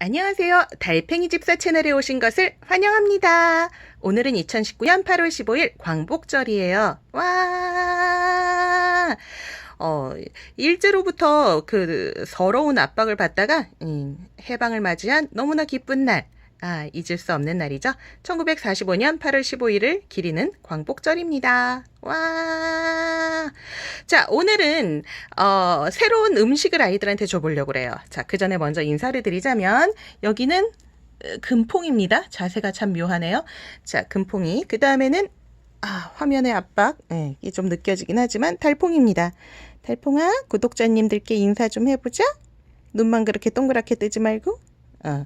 안녕하세요. 달팽이 집사 채널에 오신 것을 환영합니다. 오늘은 2019년 8월 15일 광복절이에요. 와! 어, 일제로부터 그 서러운 압박을 받다가 음, 해방을 맞이한 너무나 기쁜 날. 아, 잊을 수 없는 날이죠. 1945년 8월 15일을 기리는 광복절입니다. 와! 자, 오늘은, 어, 새로운 음식을 아이들한테 줘보려고 그래요. 자, 그 전에 먼저 인사를 드리자면, 여기는 어, 금퐁입니다. 자세가 참 묘하네요. 자, 금퐁이. 그 다음에는, 아, 화면의 압박. 예, 이게 좀 느껴지긴 하지만, 달퐁입니다. 달퐁아, 구독자님들께 인사 좀 해보자. 눈만 그렇게 동그랗게 뜨지 말고. 어.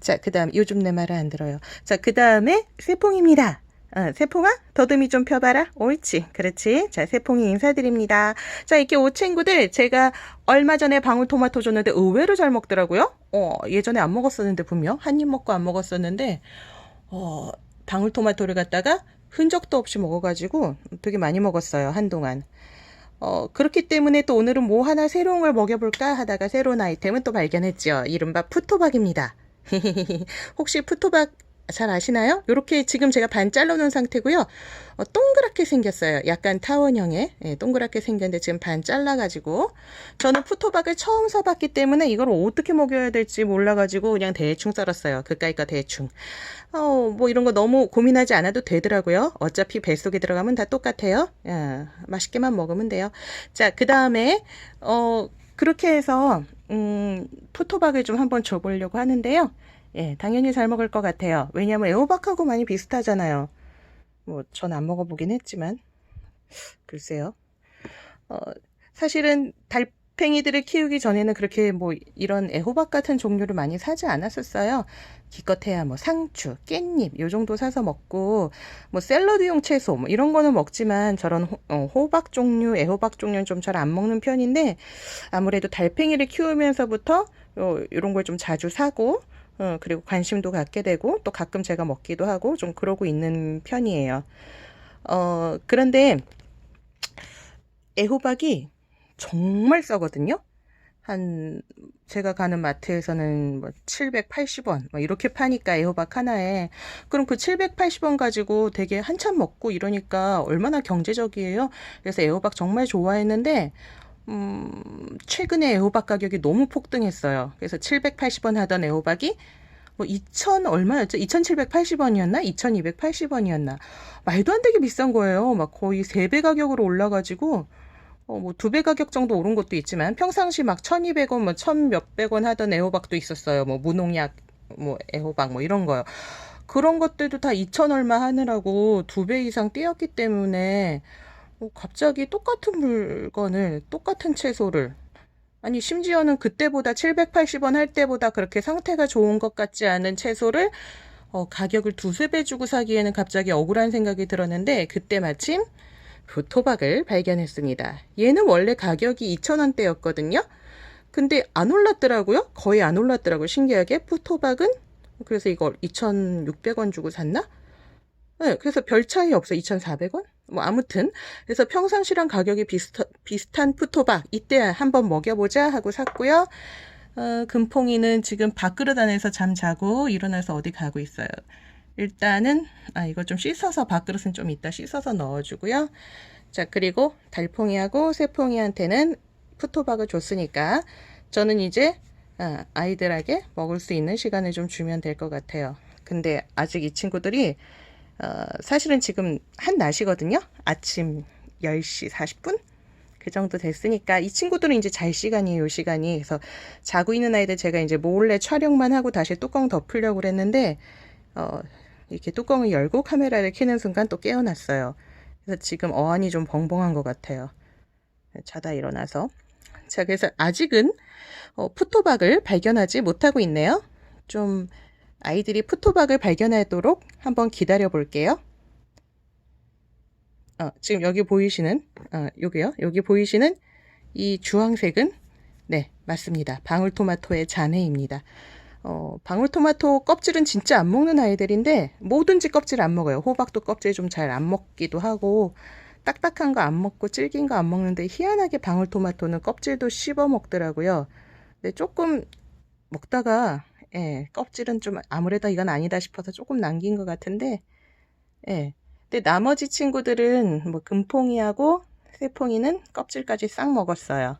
자, 그 다음, 요즘 내 말을 안 들어요. 자, 그 다음에, 세퐁입니다. 어, 세퐁아, 더듬이 좀 펴봐라. 옳지. 그렇지. 자, 세퐁이 인사드립니다. 자, 이렇게 오 친구들, 제가 얼마 전에 방울토마토 줬는데 의외로 잘 먹더라고요. 어, 예전에 안 먹었었는데, 분명. 한 입 먹고 안 먹었었는데, 어, 방울토마토를 갖다가 흔적도 없이 먹어가지고 되게 많이 먹었어요. 한동안. 어, 그렇기 때문에 또 오늘은 뭐 하나 새로운 걸 먹여볼까 하다가 새로운 아이템은 또 발견했죠. 이른바 푸토박입니다. 혹시 푸토박 잘 아시나요? 이렇게 지금 제가 반 잘라놓은 상태고요. 어, 동그랗게 생겼어요. 약간 타원형의 예, 동그랗게 생겼는데 지금 반 잘라가지고 저는 푸토박을 처음 사봤기 때문에 이걸 어떻게 먹여야 될지 몰라가지고 그냥 대충 썰었어요. 그까이까 대충. 어, 뭐 이런 거 너무 고민하지 않아도 되더라고요. 어차피 뱃속에 들어가면 다 똑같아요. 야, 맛있게만 먹으면 돼요. 자, 그 다음에 어 그렇게 해서 음, 푸토박을 좀 한번 줘보려고 하는데요. 예, 당연히 잘 먹을 것 같아요. 왜냐면 애호박하고 많이 비슷하잖아요. 뭐, 전 안 먹어보긴 했지만. 글쎄요. 어, 사실은 달 팽이들을 키우기 전에는 그렇게 뭐 이런 애호박 같은 종류를 많이 사지 않았었어요. 기껏해야 뭐 상추, 깻잎 요 정도 사서 먹고 뭐 샐러드용 채소 뭐 이런 거는 먹지만 저런 호, 어, 호박 종류, 애호박 종류는 좀 잘 안 먹는 편인데 아무래도 달팽이를 키우면서부터 요, 요런 걸 좀 자주 사고 어, 그리고 관심도 갖게 되고 또 가끔 제가 먹기도 하고 좀 그러고 있는 편이에요. 어, 그런데 애호박이 정말 싸거든요. 한 제가 가는 마트에서는 뭐 780원 뭐 이렇게 파니까 애호박 하나에 그럼 그 780원 가지고 되게 한참 먹고 이러니까 얼마나 경제적이에요. 그래서 애호박 정말 좋아했는데 음, 최근에 애호박 가격이 너무 폭등했어요. 그래서 780원 하던 애호박이 뭐 2,000 얼마였죠? 2,780원이었나? 2,280원이었나? 말도 안 되게 비싼 거예요. 막 거의 3배 가격으로 올라가지고 어, 뭐 두 배 가격 정도 오른 것도 있지만 평상시 막 1,200원, 뭐 1,000 몇백 원 하던 애호박도 있었어요. 뭐 무농약 뭐 애호박 뭐 이런 거요. 그런 것들도 다 2천 얼마 하느라고 두 배 이상 뛰었기 때문에 어, 갑자기 똑같은 물건을 똑같은 채소를 아니 심지어는 그때보다 780원 할 때보다 그렇게 상태가 좋은 것 같지 않은 채소를 어, 가격을 두세 배 주고 사기에는 갑자기 억울한 생각이 들었는데 그때 마침 부토박을 발견했습니다. 얘는 원래 가격이 2,000원대였거든요. 근데 안 올랐더라고요. 거의 안 올랐더라고요. 신기하게. 푸토박은 그래서 이걸 2,600원 주고 샀나? 네, 그래서 별 차이 없어. 2,400원? 뭐 아무튼 그래서 평상시랑 가격이 비슷, 비슷한 푸토박 이때 한번 먹여보자 하고 샀고요. 어, 금퐁이는 지금 밥그릇 안에서 잠 자고 일어나서 어디 가고 있어요. 일단은 아 이거 좀 씻어서 밥그릇은 좀 이따 씻어서 넣어주고요. 자 그리고 달퐁이하고 새퐁이한테는 푸토박을 줬으니까 저는 이제 아, 아이들에게 먹을 수 있는 시간을 좀 주면 될 것 같아요. 근데 아직 이 친구들이 어, 사실은 지금 한 낮이거든요. 아침 10시 40분? 그 정도 됐으니까 이 친구들은 이제 잘 시간이에요, 요 시간이. 그래서 자고 있는 아이들 제가 이제 몰래 촬영만 하고 다시 뚜껑 덮으려고 그랬는데 어, 이렇게 뚜껑을 열고 카메라를 켜는 순간 또 깨어났어요. 그래서 지금 어안이 좀 벙벙한 것 같아요. 자다 일어나서. 자, 그래서 아직은 어, 푸토박을 발견하지 못하고 있네요. 좀 아이들이 푸토박을 발견하도록 한번 기다려 볼게요. 어, 지금 여기 보이시는, 어, 여기요. 여기 보이시는 이 주황색은, 네, 맞습니다. 방울토마토의 잔해입니다. 어, 방울토마토 껍질은 진짜 안 먹는 아이들인데, 뭐든지 껍질 안 먹어요. 호박도 껍질 좀 잘 안 먹기도 하고, 딱딱한 거 안 먹고 질긴 거 안 먹는데, 희한하게 방울토마토는 껍질도 씹어 먹더라고요. 근데 조금 먹다가 예, 껍질은 좀 아무래도 이건 아니다 싶어서 조금 남긴 것 같은데, 예. 근데 나머지 친구들은 뭐 금퐁이하고 새퐁이는 껍질까지 싹 먹었어요.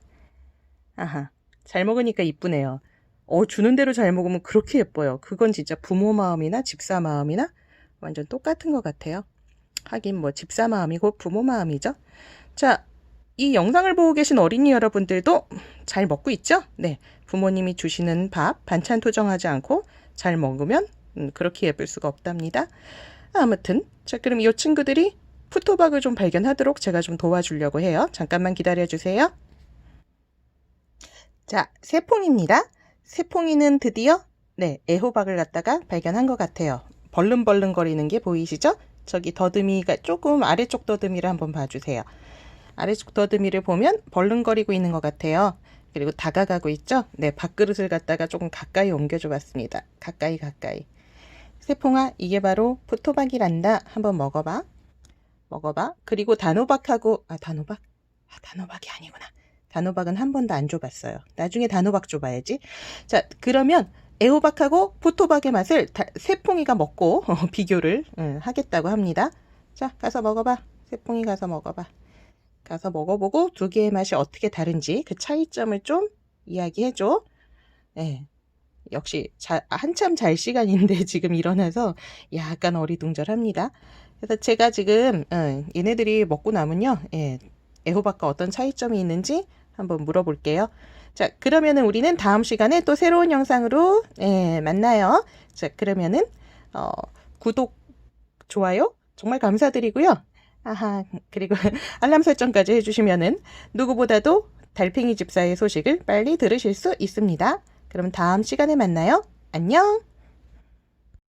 아하, 잘 먹으니까 이쁘네요. 어, 주는 대로 잘 먹으면 그렇게 예뻐요. 그건 진짜 부모 마음이나 집사 마음이나 완전 똑같은 것 같아요. 하긴 뭐 집사 마음이고 부모 마음이죠. 자, 이 영상을 보고 계신 어린이 여러분들도 잘 먹고 있죠? 네. 부모님이 주시는 밥, 반찬 토정하지 않고 잘 먹으면 음, 그렇게 예쁠 수가 없답니다. 아무튼, 자, 그럼 이 친구들이 푸토박을 좀 발견하도록 제가 좀 도와주려고 해요. 잠깐만 기다려 주세요. 자, 새퐁입니다. 새퐁이는 드디어 네, 애호박을 갖다가 발견한 것 같아요. 벌름벌름거리는 게 보이시죠? 저기 더듬이가 조금 아래쪽 더듬이를 한번 봐주세요. 아래쪽 더듬이를 보면 벌름거리고 있는 것 같아요. 그리고 다가가고 있죠? 네, 밥그릇을 갖다가 조금 가까이 옮겨줘 봤습니다. 가까이 가까이. 세퐁아, 이게 바로 푸토박이란다. 한번 먹어봐. 먹어봐. 그리고 단호박하고, 아, 단호박? 아, 단호박이 아니구나. 단호박은 한 번도 안 줘봤어요. 나중에 단호박 줘봐야지. 자, 그러면 애호박하고 푸토박의 맛을 다, 세퐁이가 먹고 어, 비교를 음, 하겠다고 합니다. 자, 가서 먹어봐. 세퐁이 가서 먹어봐. 가서 먹어보고 두 개의 맛이 어떻게 다른지 그 차이점을 좀 이야기해줘. 네. 역시 자, 한참 잘 시간인데 지금 일어나서 약간 어리둥절합니다. 그래서 제가 지금 어, 얘네들이 먹고 나면요, 예, 애호박과 어떤 차이점이 있는지 한번 물어볼게요. 자, 그러면은 우리는 다음 시간에 또 새로운 영상으로 예, 만나요. 자, 그러면은 어, 구독, 좋아요 정말 감사드리고요. 아하, 그리고 알람 설정까지 해주시면은 누구보다도 달팽이 집사의 소식을 빨리 들으실 수 있습니다. 그럼 다음 시간에 만나요. 안녕!